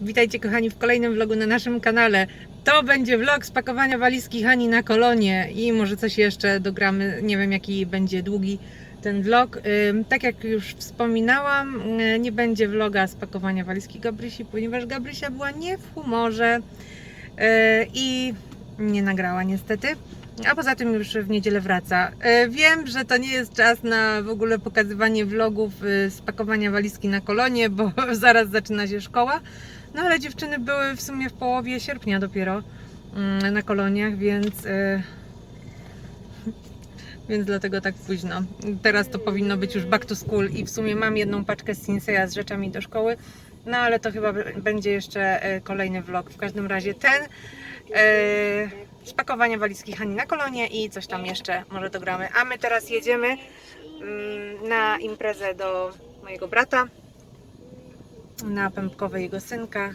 Witajcie kochani w kolejnym vlogu na naszym kanale. To będzie vlog z pakowania walizki Hani na kolonie i może coś jeszcze dogramy, nie wiem jaki będzie długi ten vlog. Tak jak już wspominałam, y, nie będzie vloga z pakowania walizki Gabrysi, ponieważ Gabrysia była nie w humorze y, i nie nagrała niestety. A poza tym już w niedzielę wraca. Y, Wiem, że to nie jest czas na w ogóle pokazywanie vlogów y, z pakowania walizki na kolonie, bo zaraz zaczyna się szkoła. No ale dziewczyny były w sumie w połowie sierpnia dopiero mm, na koloniach, więc y, więc dlatego tak późno. Teraz to powinno być już back to school i w sumie mam jedną paczkę z Sinseya z rzeczami do szkoły. No ale to chyba będzie jeszcze y, kolejny vlog. W każdym razie ten y, spakowanie walizki Hani na kolonie i coś tam jeszcze może dogramy. A my teraz jedziemy mm, na imprezę do mojego brata na pępkowe jego synka.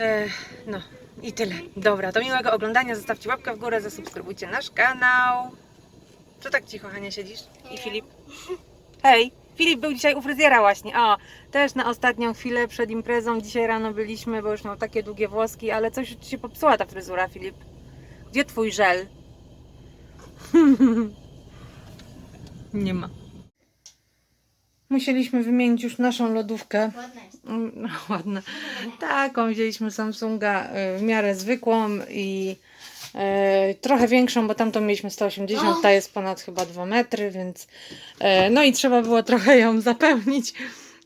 E, no i tyle. Dobra, do miłego oglądania. Zostawcie łapkę w górę, zasubskrybujcie nasz kanał. Co tak cicho, Hania, siedzisz? I Filip? Hej! Filip był dzisiaj u fryzjera właśnie. O, też na ostatnią chwilę przed imprezą. Dzisiaj rano byliśmy, bo już miał takie długie włoski, ale coś ci się popsuła ta fryzura, Filip. Gdzie twój żel? Nie ma. Musieliśmy wymienić już naszą lodówkę. Ładna jest. Mm, No, ładna. Taką wzięliśmy Samsunga y, w miarę zwykłą i e, trochę większą, bo tamtą mieliśmy 180, O! ta jest ponad chyba 2 metry, więc e, no i trzeba było trochę ją zapełnić,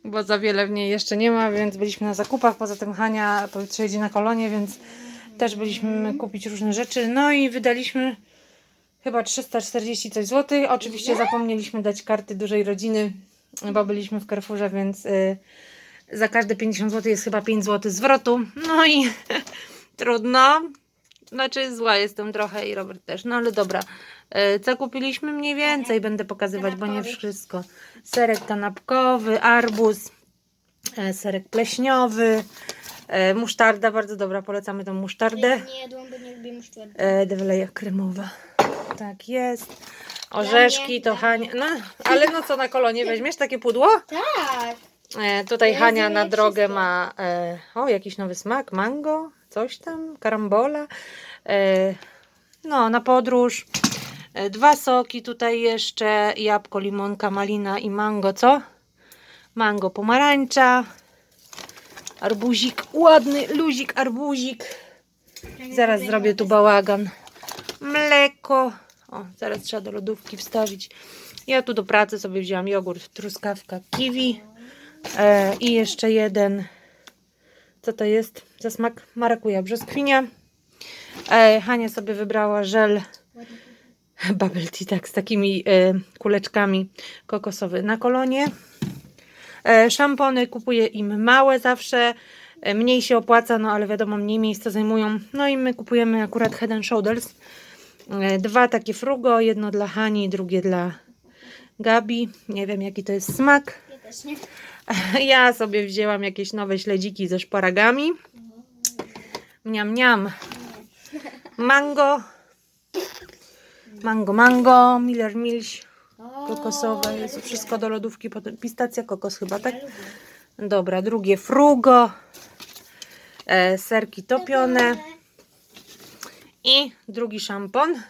bo za wiele w niej jeszcze nie ma, więc byliśmy na zakupach. Poza tym Hania pojutrze jedzie na kolonie, więc też byliśmy kupić różne rzeczy. No i wydaliśmy chyba 340 coś złotych. Oczywiście zapomnieliśmy dać karty dużej rodziny, bo byliśmy w Carrefourze, więc y, za każde 50 zł jest chyba 5 zł zwrotu. No i trudno. Znaczy zła jestem trochę i Robert też. No ale dobra. Y, Co kupiliśmy mniej więcej będę pokazywać, bo nie wszystko. Serek kanapkowy, arbuz, e, serek pleśniowy, e, musztarda, bardzo dobra, polecamy tą musztardę. Nie, nie jadłam, bo nie lubię musztardy. E, Dewleja kremowa. Tak jest. Orzeszki to Hania. No, ale no co na kolonie weźmiesz takie pudło? Tak. E, tutaj Ja Hania zjem na je drogę wszystkie. ma e, o jakiś nowy smak, mango, coś tam, karambola. E, no, na podróż. E, dwa soki tutaj jeszcze, jabłko, limonka, malina i mango, co? Mango, pomarańcza. Arbuzik, ładny luzik, arbuzik. Zaraz zrobię tu bałagan. Mleko. O, zaraz trzeba do lodówki wstawić. Ja tu do pracy sobie wzięłam jogurt, truskawka, kiwi. E, I jeszcze jeden. Co to jest? Za smak marakuja, brzoskwinia. E, Hania sobie wybrała żel bubble tea, tak, z takimi e, kuleczkami kokosowy na kolonie. E, szampony kupuję im małe zawsze. E, mniej się opłaca, no ale wiadomo, mniej miejsca zajmują. No i my kupujemy akurat Head Shoulders. E, dwa takie frugo, jedno dla Hani, drugie dla Gabi. Nie wiem jaki to jest smak. Ja też nie. Ja sobie wzięłam jakieś nowe śledziki ze szparagami. Miam, miam. Mango. Mango, mango. Miller Milś. Kokosowe. Jest wszystko do lodówki. Potem pistacja, kokos chyba, tak? Dobra, drugie frugo. E, serki topione. I drugi szampon.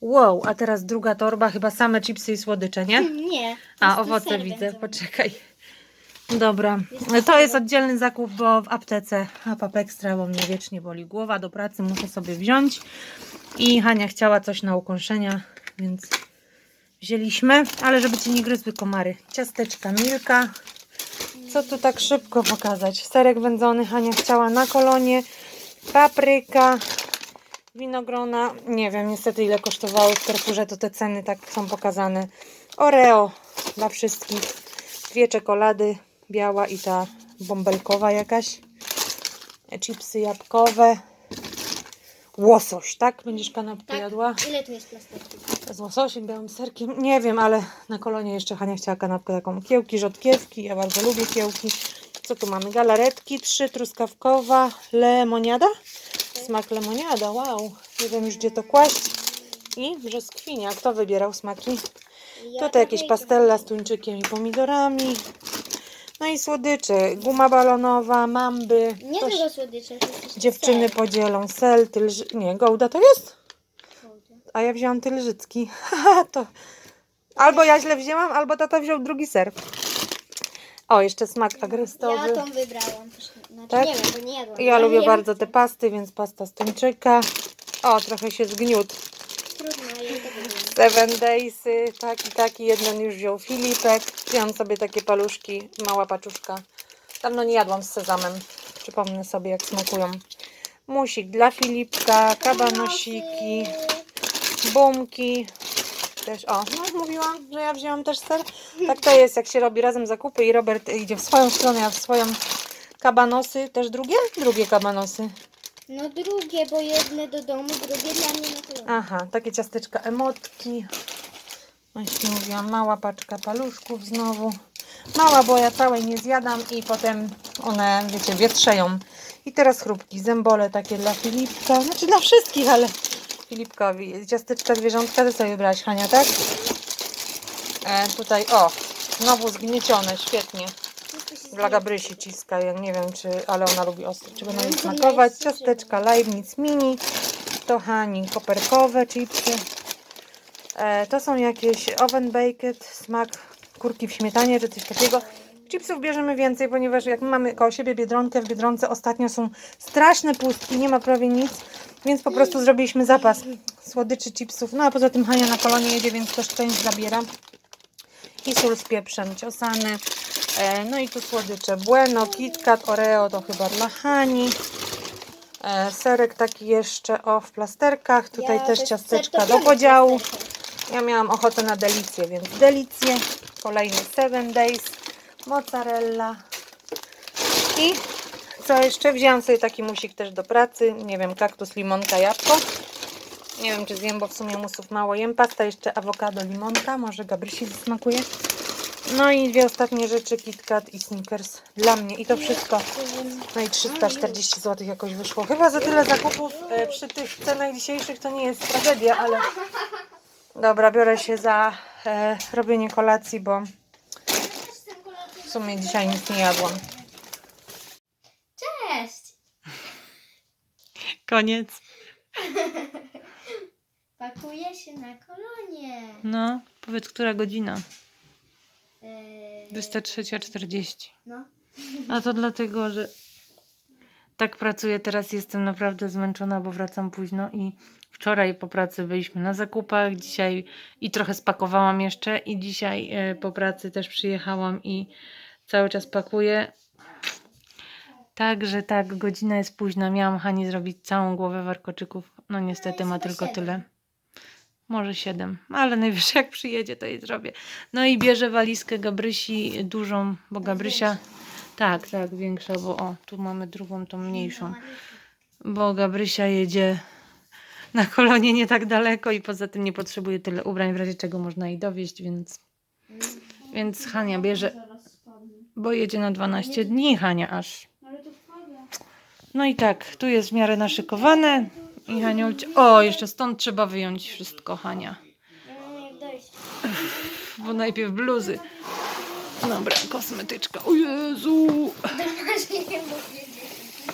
Wow, a teraz druga torba. Chyba same chipsy i słodycze, nie? Nie. A, owoce widzę, poczekaj. Dobra, to jest oddzielny zakup, bo w aptece Hapap Extra, bo mnie wiecznie boli głowa, do pracy muszę sobie wziąć. I Hania chciała coś na ukąszenia, więc wzięliśmy, ale żeby ci nie gryzły komary. Ciasteczka Milka. Co tu tak szybko pokazać? Serek wędzony Hania chciała na kolonie. Papryka. Winogrona. Nie wiem niestety ile kosztowały w Carrefourze, to te ceny tak są pokazane. Oreo dla wszystkich. Dwie czekolady, biała i ta bąbelkowa jakaś. Chipsy jabłkowe. Łosoś, tak? Będziesz kanapkę Tak. jadła? Ile tu jest plastiku? Z łososiem, białym serkiem. Nie wiem, ale na kolonie jeszcze Hania chciała kanapkę taką. Kiełki, rzodkiewki. Ja bardzo lubię kiełki. Co tu mamy? Galaretki, trzy, truskawkowa, lemoniada. Smak lemoniada, wow. Nie wiem już gdzie to kłaść. I brzoskwinia. Kto wybierał smaki? Ja Tutaj jakieś pastella z tuńczykiem i pomidorami. No i słodycze. Guma balonowa, mamby. Nie tylko słodycze, jest Dziewczyny ser. podzielą. Sel, tylży... Nie, Gołda to jest? A ja wzięłam tylżycki. Haha, to... Albo ja źle wzięłam, albo tata wziął drugi ser. O, jeszcze smak agrestowy. Ja tą wybrałam. Znaczy Tak? nie wiem, bo nie jadłam. Ja ale lubię nie bardzo te pasty, więc pasta z tuńczyka. O, trochę się zgniótł. Trudno, ja wiem. Seven Daysy, taki, taki. Jeden już wziął Filipek. Wziąłam sobie takie paluszki, mała paczuszka. Dawno nie jadłam z sezamem. Przypomnę sobie, jak smakują. Musik dla Filipka, kabanosiki, bumki. Też, o, no mówiłam, że ja wzięłam też ser. Tak to jest, jak się robi razem zakupy i Robert idzie w swoją stronę, ja w swoją. Kabanosy, też drugie? Drugie kabanosy. No drugie, bo jedne do domu, drugie dla mnie na kolor. Aha, takie ciasteczka emotki. Właśnie mówiłam, mała paczka paluszków znowu. Mała, bo ja całej nie zjadam i potem one, wiecie, wietrzeją. I teraz chrupki, zębole takie dla Filipka. Znaczy dla wszystkich, ale Filipkowi. Ciasteczka zwierzątka, ty sobie wybrałaś, Hania, tak? E, tutaj, o, znowu zgniecione, świetnie. Dla Gabrysi ciska, ja nie wiem, czy, ale ona lubi ostro, czy będą jej smakować. Ciasteczka Leibniz Mini, to Hani koperkowe chipsy. E, to są jakieś oven baked, smak kurki w śmietanie, czy coś takiego. Chipsów bierzemy więcej, ponieważ jak my mamy koło siebie Biedronkę, w Biedronce ostatnio są straszne pustki, nie ma prawie nic, więc po prostu zrobiliśmy zapas słodyczy, chipsów. No a poza tym Hania na kolonie jedzie, więc też część zabiera i sól z pieprzem ciosany. E, no i tu słodycze Bueno, KitKat, Oreo to chyba dla Hani. E, serek taki jeszcze o w plasterkach. Tutaj Ja też ciasteczka do podziału. Ja miałam ochotę na delicję, więc delicję. Kolejny Seven Days, mozzarella. I co jeszcze? Wzięłam sobie taki musik też do pracy. Nie wiem, kaktus, limonka, jabłko. Nie wiem, czy zjem, bo w sumie musów mało jem. Pasta jeszcze awokado, limonka. Może Gabrysi smakuje. No i dwie ostatnie rzeczy, KitKat i Snickers dla mnie. I to wszystko. No i 340 zł jakoś wyszło. Chyba za tyle zakupów e, przy tych cenach dzisiejszych to nie jest tragedia, ale dobra, biorę się za e, robienie kolacji, bo w sumie dzisiaj nic nie jadłam. Koniec. Pakuję się na kolonie. No, powiedz, która godzina? Eee, 23.40. no. A to dlatego, że tak pracuję. Teraz jestem naprawdę zmęczona, bo wracam późno i wczoraj po pracy byliśmy na zakupach, dzisiaj i trochę spakowałam jeszcze i dzisiaj e, po pracy też przyjechałam i cały czas pakuję. Także tak, godzina jest późna. Miałam Hani zrobić całą głowę warkoczyków. No niestety ma chyba tylko siedem. tyle. Może siedem, ale najwyżej jak przyjedzie, to jej zrobię. No i bierze walizkę Gabrysi dużą, bo Gabrysia... Tak, tak, większa, bo o, tu mamy drugą, tą mniejszą. Bo Gabrysia jedzie na kolonie nie tak daleko i poza tym nie potrzebuje tyle ubrań, w razie czego można jej dowieść, więc... Więc Hania bierze, bo jedzie na 12 dni, Hania aż. No i tak, tu jest w miarę naszykowane. I Haniulcie... O, jeszcze stąd trzeba wyjąć wszystko, Hania. No. Bo najpierw bluzy. Dobra, kosmetyczka. O Jezu!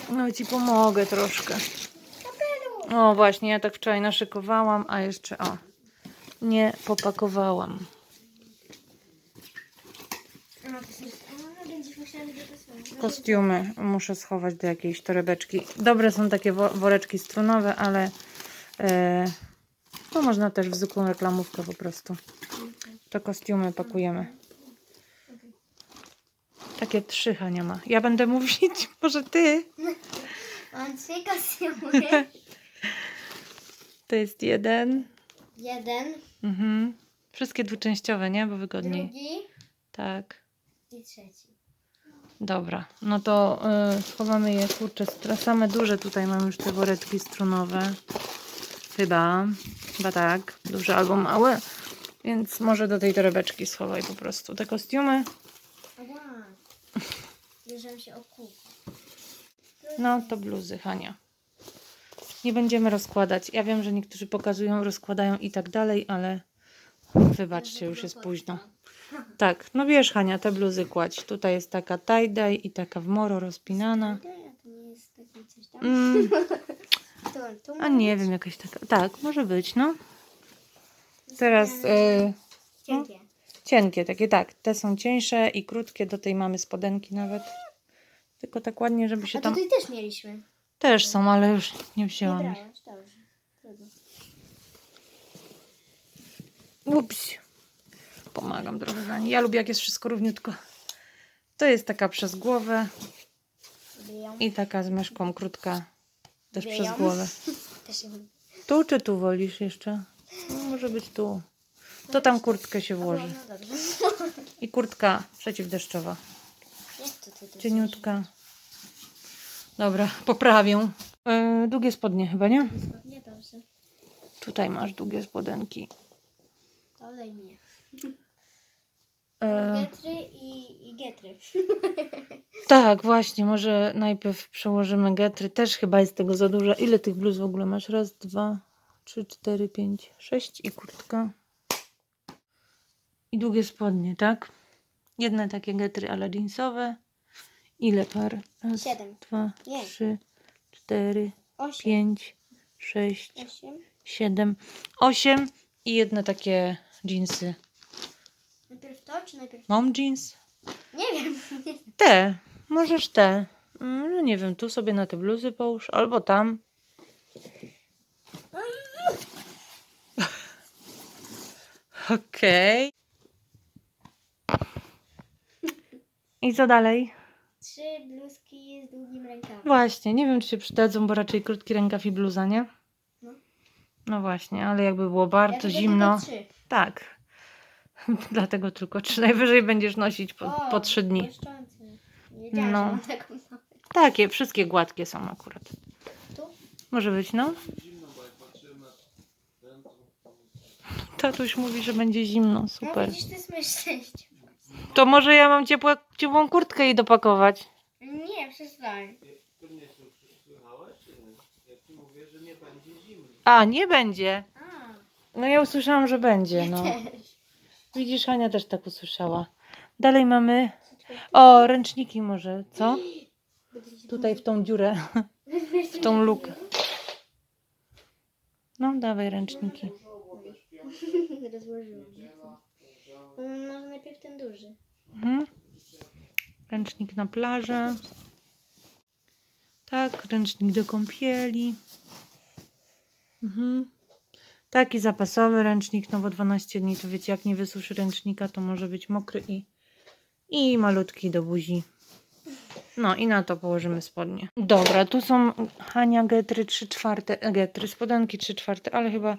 No ci pomogę troszkę. O właśnie, ja tak wczoraj naszykowałam, a jeszcze o, nie popakowałam. Kostiumy muszę schować do jakiejś torebeczki. Dobre są takie wo- woreczki strunowe, ale e, to można też w zwykłą reklamówkę po prostu. To kostiumy pakujemy. Takie trzy Hania ma. Ja będę mówić, może ty? Mam trzy kostiumy. To jest jeden. Jeden, Mhm. Wszystkie dwuczęściowe, nie? Bo wygodniej. drugi Tak. i trzeci. Dobra, no to y, schowamy je, kurczę, same duże tutaj mam już te woreczki strunowe. Chyba, chyba tak, duże albo małe. Więc może do tej torebeczki schowaj po prostu te kostiumy. Ała. Bierzemy się o kółko. No to bluzy, Hania. Nie będziemy rozkładać. Ja wiem, że niektórzy pokazują, rozkładają i tak dalej, ale wybaczcie, już jest późno. Tak, no wiesz Hania, te bluzy kładź. Tutaj jest taka tie-dye i taka w moro rozpinana. A to nie jest taki coś tam. Mm, To, to a nie wiem, jakaś taka. Tak, może być, no. Teraz e, Cienkie. cienkie takie, tak. Te są cieńsze i krótkie. Do tej mamy spodenki nawet. Tylko tak ładnie, żeby się A tam... tutaj też mieliśmy. Też są, ale już nie Nie wzięłam ich. brałaś, dobrze. Trudno. Ups. Pomagam nie. Ja lubię, jak jest wszystko równiutko. To jest taka przez głowę i taka z myszką krótka też przez głowę. Tu czy tu wolisz jeszcze? No, może być tu. To tam kurtkę się włoży. No. I kurtka przeciwdeszczowa. Cieniutka. Dobra, poprawię. Yy, długie spodnie chyba, nie? zrobisz? Nie dobrze. Tutaj masz długie spodenki. Daj mnie. Yy, Getry i, i getry. tak, właśnie, może najpierw przełożymy getry. Też chyba jest tego za dużo. Ile tych bluz w ogóle masz? Raz, dwa, trzy, cztery, pięć, sześć i kurtka. I długie spodnie, tak? Jedne takie getry ale jeansowe. Ile par? Raz, Siedem. dwa, Nie. trzy, cztery, Osiem. pięć, sześć, Osiem. siedem, osiem i jedne takie jeansy. Najpierw to, czy najpierw... Mom jeans? Nie wiem. Te. Możesz te. Mm, No nie wiem, tu sobie na te bluzy połóż, albo tam. Okej. I co dalej? Trzy bluzki z długim rękawem. Właśnie, nie wiem, czy się przydadzą, bo raczej krótki rękaw i bluza, nie? No. No właśnie, ale jakby było Ja bardzo tylko zimno. trzy. Tak. Dlatego tylko trzy. Najwyżej będziesz nosić po, O, po trzy dni. Nie wiedziałam, No. że mam taką samą. Takie, wszystkie gładkie są akurat. Tu? Może być, no. Tatuś mówi, że będzie zimno, No super. widzisz, to jest moje szczęście. To może ja mam ciepła, ciepłą kurtkę i dopakować. Nie, przestań. A, nie będzie. A, No ja usłyszałam, że będzie, no. też. Widzisz, Ania też tak usłyszała. Dalej mamy... O, ręczniki może, co? Tutaj w tą dziurę, w tą lukę. No, dawaj ręczniki. Rozłożyłam. Może najpierw ten duży. Ręcznik na plażę. Tak, ręcznik do kąpieli. Mhm. Taki zapasowy ręcznik, no bo 12 dni to wiecie, jak nie wysuszy ręcznika, to może być mokry i, i malutki do buzi. No i na to położymy spodnie. Dobra, tu są Hania getry 3 czwarte, getry, spodenki 3 czwarte, ale chyba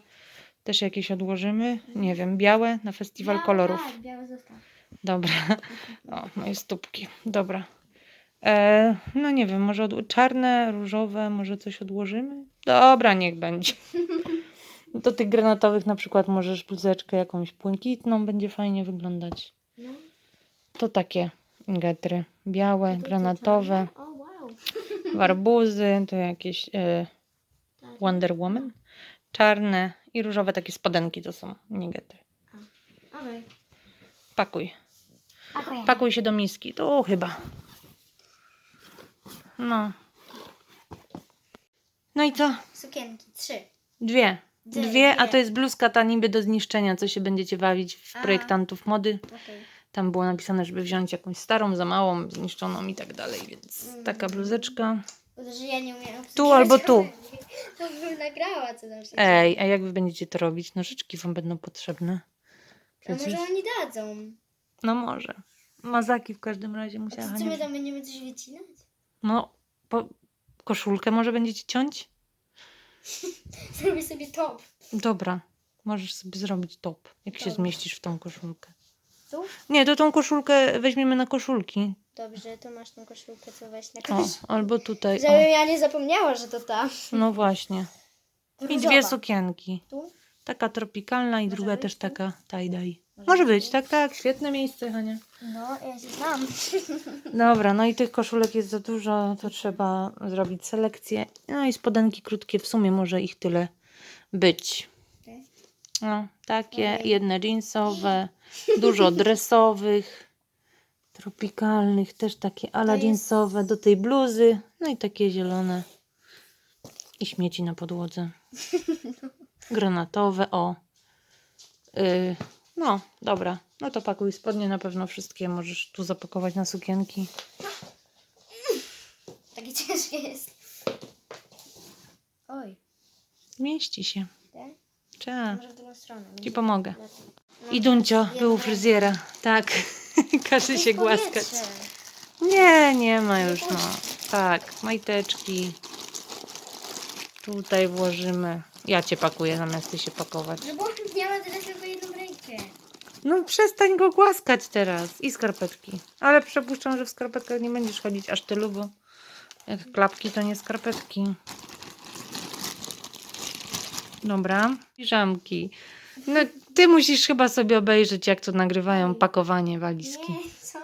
też jakieś odłożymy. Nie wiem, białe na festiwal Białe, kolorów. Tak, białe zostaw. Dobra. O, moje stópki. Dobra. E, no nie wiem, może czarne, różowe, może coś odłożymy? Dobra, niech będzie. Do tych granatowych na przykład możesz bluzeczkę jakąś błękitną, będzie fajnie wyglądać. No. To takie getry. Białe, granatowe? O, wow. warbuzy, to jakieś e. Wonder Woman. Czarne i różowe takie spodenki to są, nie getry. Okej. Pakuj. Pakuj się do miski. Tu chyba. No. No i co? Sukienki, trzy. Dwie. Dwie, Dwie, a to jest bluzka ta niby do zniszczenia, co się będziecie bawić w A. projektantów mody. Okej. Tam było napisane, żeby wziąć jakąś starą, za małą, zniszczoną i tak dalej, więc taka bluzeczka. Że ja nie umiem Tu albo tu. To bym nagrała, co tam się. Ej, a jak wy będziecie to robić? Nożyczki wam będą potrzebne. A może oni dadzą? No może. Mazaki w każdym razie A musiała to co my tam będziemy coś wycinać? No, po... koszulkę może będziecie ciąć? Zrobię sobie top. Dobra, możesz sobie zrobić top, jak się zmieścisz w tą koszulkę. Tu? Nie, to tą koszulkę weźmiemy na koszulki. Dobrze, to masz tą koszulkę, co weź na O, kosz. albo tutaj. Żebym O. ja nie zapomniała, że to ta. No właśnie. I Różowa. dwie sukienki. Tu? Taka tropikalna i druga też taka tie-dye. Może być tak, tak. Świetne miejsce, Hania. No, ja się znam. Dobra, no i tych koszulek jest za dużo, to trzeba zrobić selekcję. No i spodenki krótkie, w sumie może ich tyle być. No, takie, jedne jeansowe, dużo dresowych, tropikalnych, też takie ala jeansowe do tej bluzy, no i takie zielone. I śmieci na podłodze. Granatowe, o. Y, no, dobra. No to pakuj spodnie, na pewno wszystkie możesz tu zapakować na sukienki. Takie ciężkie jest. Oj, Mieści się. tak? Cza. Może w drugą stronę. Ci pomogę. I Duncio był u fryzjera. Tak. Każe się głaskać. Nie, nie ma już, no. Tak, majteczki. Tutaj włożymy. Ja cię pakuję zamiast ty się pakować. No bo miała teraz tylko jedną rękę. No przestań go głaskać teraz. I skarpetki. Ale przypuszczam, że w skarpetkach nie będziesz chodzić aż tylu, bo jak klapki to nie skarpetki. Dobra. Piżamki. No ty musisz chyba sobie obejrzeć, jak to nagrywają pakowanie walizki. Nie, co?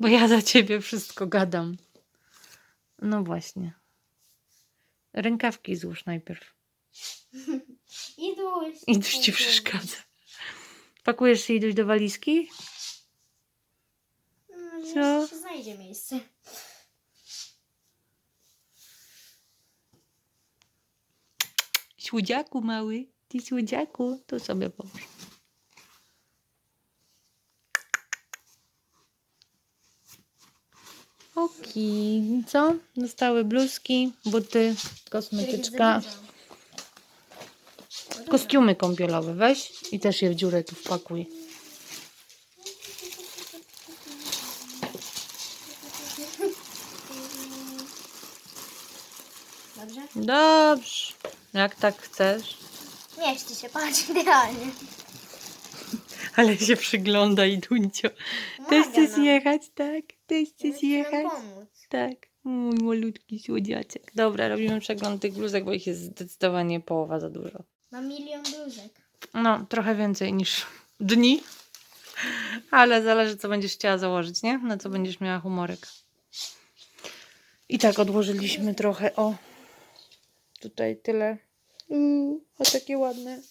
Bo ja za ciebie wszystko gadam. No właśnie. Rękawki złóż najpierw. Iduś. Iduś ci przeszkadza. Pakujesz się iduś do walizki? No, Co? jeszcze się znajdzie miejsce. Słodziaku mały. Ty słodziaku. To sobie połóż. Oki. Co? Dostały bluzki, buty, kosmetyczka. Kostiumy kąpielowe weź i też je w dziurę tu wpakuj. Dobrze? Dobrze. Jak tak chcesz. Mieści się, patrz, idealnie. Ale się przygląda i Duncio. Też Pomaga chcesz nam. jechać, tak? Też No, chcesz chce nam pomóc. Tak. Mój malutki słodziaczek. Dobra, robimy przegląd tych bluzek, bo ich jest zdecydowanie połowa za dużo. Mam milion bluzek. No, trochę więcej niż dni. Ale zależy, co będziesz chciała założyć, nie? Na co będziesz miała humorek. I tak odłożyliśmy trochę. O, tutaj tyle. Uuu, o takie ładne.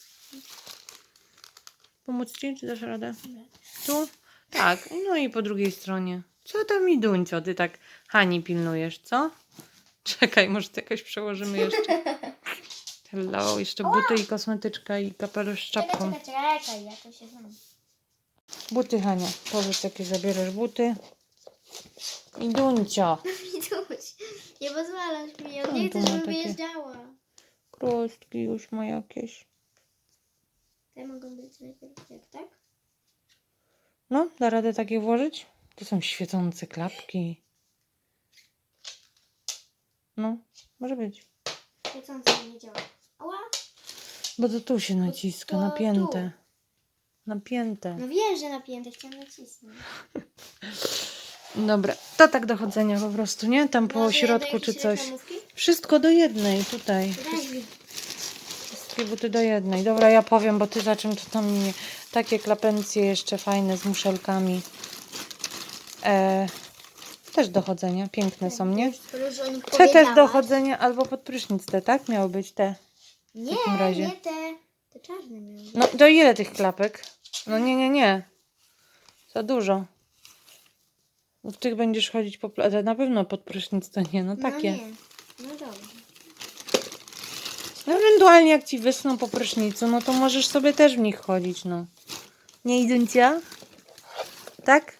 Pomóc ci, czy dasz radę? Tu? Tak, no i po drugiej stronie. Co tam mi Duncio, ty tak Hani pilnujesz, co? Czekaj, może to jakoś przełożymy jeszcze. Hello, jeszcze buty i kosmetyczka i kapelusz z Czekaj, czapką. czekaj, czekaj, ja to się znam. Buty Hania, powiedz jakie zabierasz buty. I Duncio. Iduś, nie pozwalasz mi, ja nie tu chcę, żebym takie- wyjeżdżała. Krostki już ma jakieś. Te mogą być najpierw jak tak? No, da radę takie włożyć? To są świecące klapki. No, może być. Świecące nie działa. Ała! Bo to tu się naciska, to napięte. Napięte. No wiem, że napięte, chciałam nacisnąć. Dobra, to tak dochodzenia po prostu, nie? Tam po do środku czy coś. reklamówki? Wszystko do jednej tutaj. Wszystkie buty do jednej. Dobra, ja powiem, bo ty za czym to tam nie. Takie klapencje jeszcze fajne z muszelkami. E, też dochodzenia. Piękne są, nie? Te też powiedziałaś. dochodzenia albo pod prysznic te, tak? Miały być te. Nie, takim razie. nie te. Te czarne miały. być. No, do ile tych klapek? No nie, nie, nie. Za dużo. Bo W tych będziesz chodzić po... pla- Na pewno pod prysznic to nie, no takie. No nie. No dobrze. No ewentualnie jak ci wysną po prysznicu, no to możesz sobie też w nich chodzić, no. Nie idącia? Tak?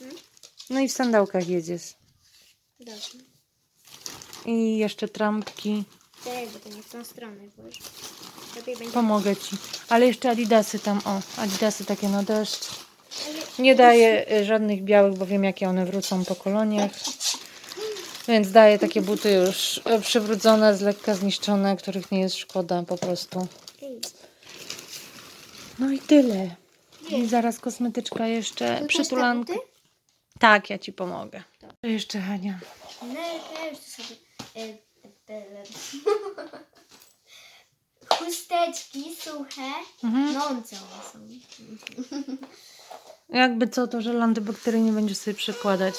Mhm. No i w sandałkach jedziesz. Dobrze. I jeszcze trampki. Czekaj, bo to nie w tą stronę, bo już lepiej będzie. Pomogę ci. Ale jeszcze adidasy tam, o. Adidasy takie na deszcz. Nie daję y, żadnych białych, bo wiem jakie one wrócą po koloniach. Więc daję takie buty już y, przywrócone, z lekka zniszczone, których nie jest szkoda po prostu. No i tyle. I zaraz kosmetyczka jeszcze, przytulanka. Tak, ja ci pomogę. Jeszcze Hania. No, ja już to sobie. E, Chusteczki suche. Mhm. Są. Jakby co, to żel antybakteryjny będziesz sobie przekładać.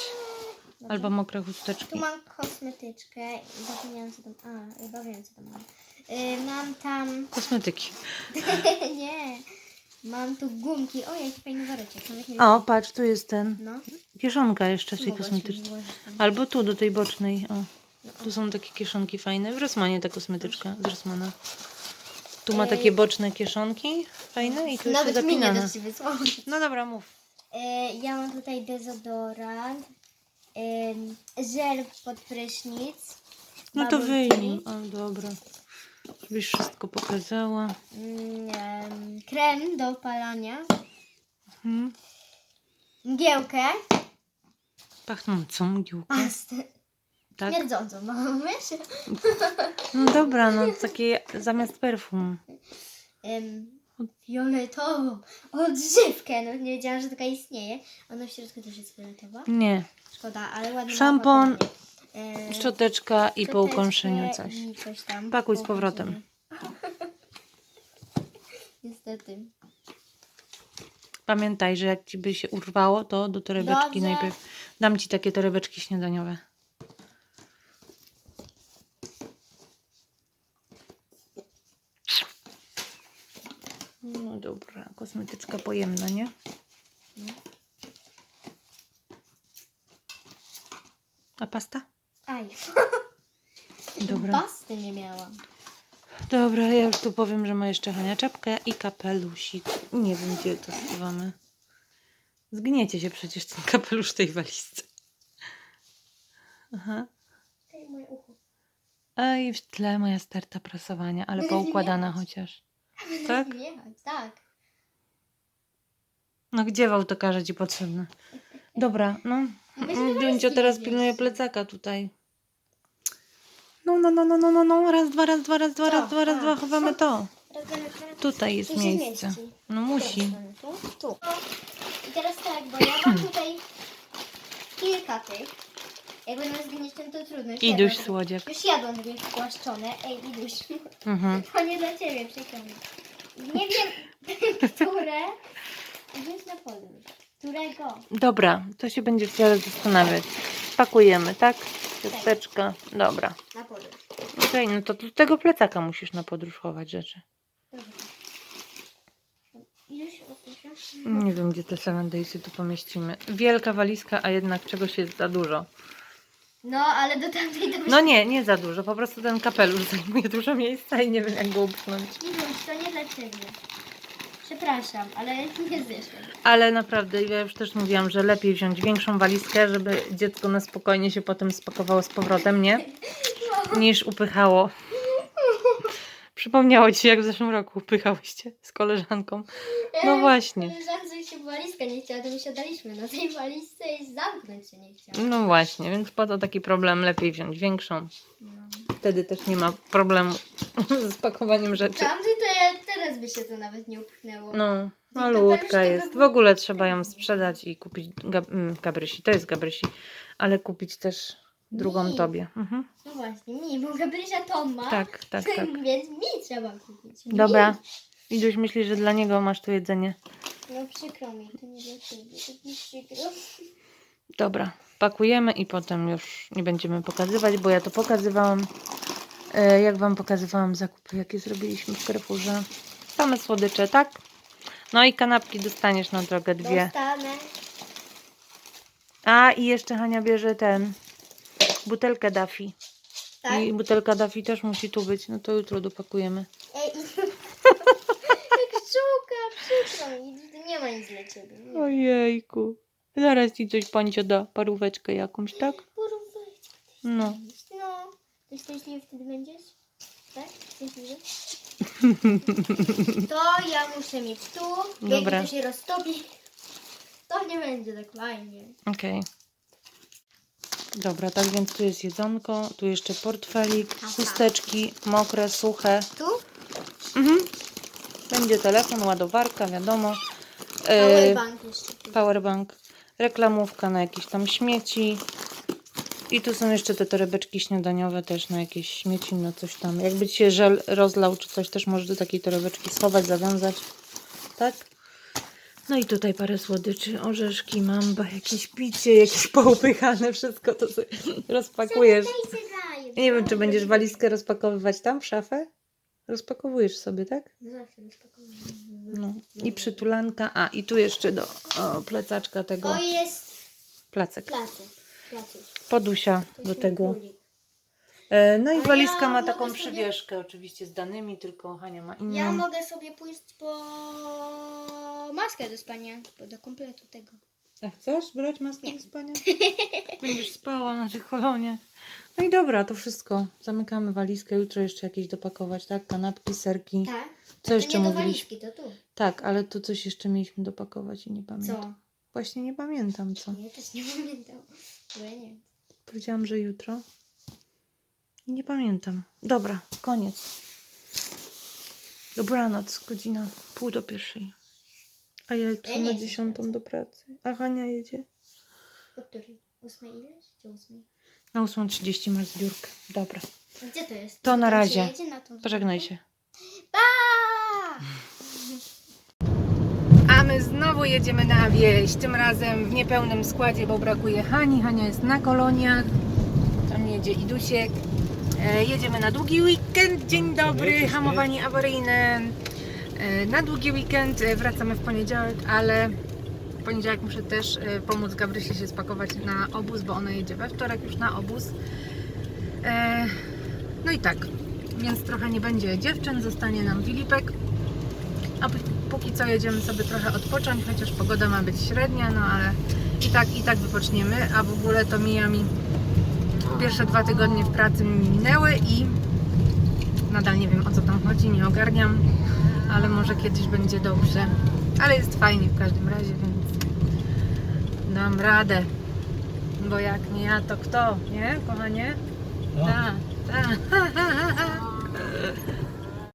Albo mokre Tu chusteczki. mam kosmetyczkę. Zapomniałam co tam. A, chyba wiem co tam mam. Y, mam tam. Kosmetyki. nie. Mam tu gumki. O, jaki fajny woreczek. Nawet nie O, patrz, tu jest ten. No. Kieszonka jeszcze w tej Mogłaś kosmetyczce. mi włożyć tam. Albo tu, do tej bocznej. O, tu są takie kieszonki fajne. W Rossmanie ta kosmetyczka z Rossmana. Tu ma takie boczne kieszonki fajne i tu jeszcze Nawet mi nie zapinane. No dobra, mów. E, ja mam tutaj dezodorant, em, żel pod prysznic. No to bubble wyjmij. O, dobra. Żebyś wszystko pokazała. mm, em, krem do opalania, Mhm. mgiełkę, Pachnącą mgiełkę. pastę, Tak? śmierdzącą mam, wiesz? No dobra, no takie zamiast perfum. Em, fioletową, odżywkę, no nie wiedziałam, że taka istnieje. Ona w środku też jest fioletowa. Nie. Szkoda, ale ładnie Szampon, Szczoteczka i po ukąszeniu coś. i coś tam. Pakuj z po powrotem. Niestety. Pamiętaj, że jak ci by się urwało, to do torebeczki Dobrze. najpierw. Dam ci takie torebeczki śniadaniowe. No dobra, kosmetyczka pojemna, nie? A pasta? Aj, Dobra. pasty nie miałam. Dobra, ja już tu powiem, że ma jeszcze Hania czapkę i kapelusik. Nie wiem, gdzie to schowamy. Zgniecie się przecież ten kapelusz w tej walizce. Aha. Ej, moje ucho. A i w tle moja sterta prasowania, ale poukładana chociaż. Tak? Jechać, tak. No gdzie w autokarze ci potrzebne? Dobra, no. Walizki teraz pilnuje plecaka tutaj. No, no, no, no, no, no, no. Raz, dwa, raz, dwa, raz, dwa, raz, dwa, raz, dwa. Chowamy to. Tutaj jest Tu się miejsce. zmieści. No musi. Tu, tu. I teraz tak, bo ja mam tutaj kilka tych. Jak zgnieć ten, to trudno. Już Iduś jadłam. słodziak. Już jadłam takie płaszczone. Ej, Iduś. Mhm. To nie dla ciebie, przykro mi. Nie wiem, które... Idź na podróż. Którego? Dobra, to się będzie teraz zastanawiać. Pakujemy, tak? Ciasteczka. Dobra. Na podróż. Okej, no to do tego plecaka musisz na podróż chować rzeczy. Dobra. Iduś, usłyszę? Nie wiem, gdzie te Seven Daysy tu pomieścimy. Wielka walizka, a jednak czegoś jest za dużo. No, ale do tamtej to No nie, nie za dużo. Po prostu ten kapelusz zajmuje dużo miejsca i nie wiem, jak go upchnąć. Iduś, to nie dla ciebie. Przepraszam, ale nie zeszłem. Ale naprawdę, ja już też mówiłam, że lepiej wziąć większą walizkę, żeby dziecko na spokojnie się potem spakowało z powrotem, nie? Niż upychało. Przypomniało ci się, jak w zeszłym roku upychałyście z koleżanką. No właśnie. Koleżance się walizka nie chciała, to my siadaliśmy na tej walizce i zamknąć się nie chciała. No właśnie, więc po to taki problem lepiej wziąć większą. Wtedy też nie ma problemu z pakowaniem rzeczy. Tamtej to ja, teraz by się to nawet nie upchnęło. No, malutka jest. W ogóle trzeba ją sprzedać i kupić gab- mm, Gabrysi. To jest Gabrysi, ale kupić też drugą Mi. tobie. Mhm. No właśnie, mi, bo Gabrysia to ma. Tak, tak, tak. Więc mi trzeba kupić. Mi. Dobra. Iduś myśli, że dla niego masz tu jedzenie. No przykro mi, to nie dla ciebie, to mi przykro. Dobra, pakujemy i potem już nie będziemy pokazywać, bo ja to pokazywałam. E, jak wam pokazywałam zakupy, jakie zrobiliśmy w Carrefourze. Same słodycze, tak? No i kanapki dostaniesz na drogę dwie. Dostanę. A i jeszcze Hania bierze ten butelkę Daffy. Tak? I butelka Daffy też musi tu być. No to jutro dopakujemy. Ej, jak szczuka, przykro mi, nie ma nic dla ciebie. Nie. Ojejku. Zaraz ci coś pani da paróweczkę jakąś, tak? Porówajcie. No. No. To szczęśliwy wtedy będziesz? Tak? Szczęśliwy? To ja muszę mieć tu. Dobra. Jak to się roztopi, to nie będzie tak fajnie. Okej. Dobra, tak więc tu jest jedzonko, tu jeszcze portfelik, chusteczki, mokre, suche. Tu? Mhm. Będzie telefon, ładowarka, wiadomo. E, Powerbank jeszcze. powerbank, reklamówka na jakieś tam śmieci. I tu są jeszcze te torebeczki śniadaniowe też na jakieś śmieci, na coś tam. Jakby ci się żel rozlał czy coś, też możesz do takiej torebeczki schować, zawiązać. Tak? No i tutaj parę słodyczy, orzeszki, mamba, jakieś picie, jakieś poupychane, wszystko to sobie rozpakujesz. Nie wiem, czy będziesz walizkę rozpakowywać tam w szafę? Rozpakowujesz sobie, tak? Zawsze rozpakowuję. No. I przytulanka. A, i tu jeszcze do o, plecaczka tego. To jest Placek. placek. Podusia do tego. E, no i A walizka ja ma mogę taką sobie- przywieszkę oczywiście z danymi, tylko Hania ma inną. Ja mogę sobie pójść po maskę do spania, bo do kompletu tego. A chcesz brać maskę do spania? Będziesz spała na tych kolonie. No i dobra, to wszystko. Zamykamy walizkę. Jutro jeszcze jakieś dopakować, tak? Kanapki, serki. Tak? Co jeszcze to nie do mówiliśmy? walizki, to tu. Tak, ale tu coś jeszcze mieliśmy dopakować i nie pamiętam. Co? Właśnie nie pamiętam co. Ja też nie pamiętam. Bo ja nie wiem. Powiedziałam, że jutro. Nie pamiętam. Dobra, koniec. Dobranoc, godzina pół do pierwszej. A ja jutro na dziesiątą do pracy. A Hania jedzie? O której? Ósmej ileś? Czy ósmej? Na 8.30 masz zbiórkę. Dobra. Gdzie to jest? To na razie. Pożegnaj się. Pa! A my znowu jedziemy na wieś. Tym razem w niepełnym składzie, bo brakuje Hani. Hania jest na koloniach. Tam jedzie Idusiek. E, jedziemy na długi weekend. Dzień dobry, hamowanie awaryjne. E, na długi weekend e, wracamy w poniedziałek, ale w poniedziałek muszę też pomóc Gabrysi się spakować na obóz, bo ona jedzie we wtorek już na obóz. No i tak, więc trochę nie będzie dziewczyn, zostanie nam Filipek. A pó- póki co jedziemy sobie trochę odpocząć, chociaż pogoda ma być średnia, no ale i tak, i tak wypoczniemy, a w ogóle to mija mi pierwsze dwa tygodnie w pracy mi minęły i nadal nie wiem o co tam chodzi, nie ogarniam, ale może kiedyś będzie dobrze. Ale jest fajnie w każdym razie, więc dam radę. Bo jak nie ja, to kto, nie, kochanie? Tak, tak.